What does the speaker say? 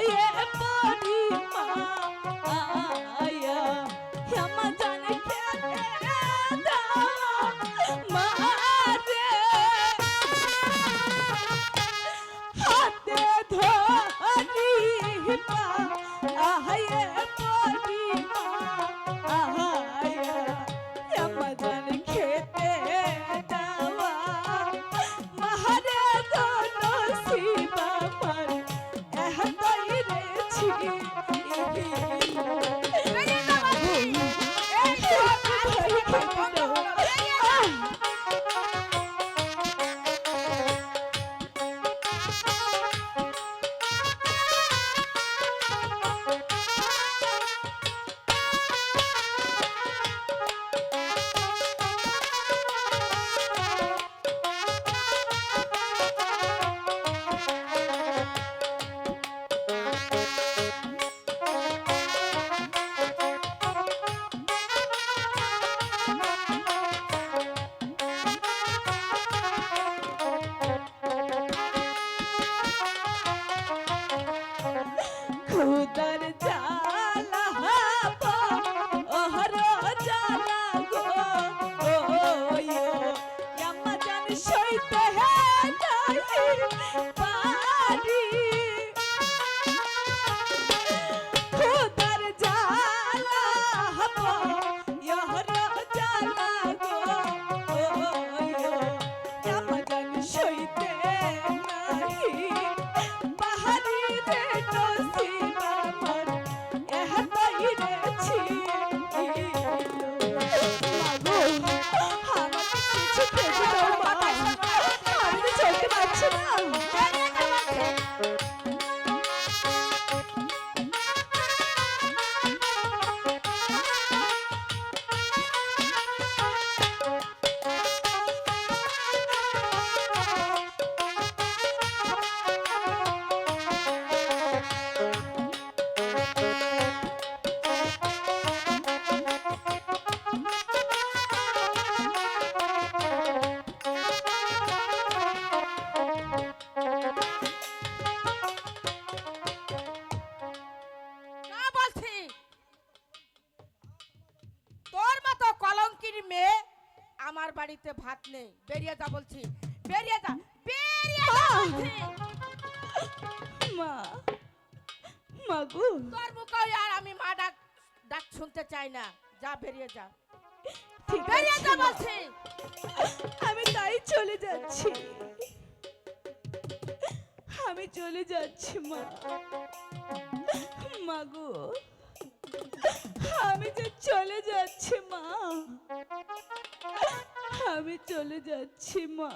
ये মেয়ে আমার বাড়িতে ভাত নেই। বেরিয়ে যা বলছি। বেরিয়ে যা বেরিয়ে যা বলছি। মা মাগো তোর মুখে আর আমি মা ডাক ডাক শুনতে চাই না। যা বেরিয়ে যা। ঠিক বেরিয়ে যা বলছি। আমি তাই চলে যাচ্ছি। আমি চলে যাচ্ছি মা। মাগো আমি যে চলে যাচ্ছি মা। আমি চলে যাচ্ছি মা।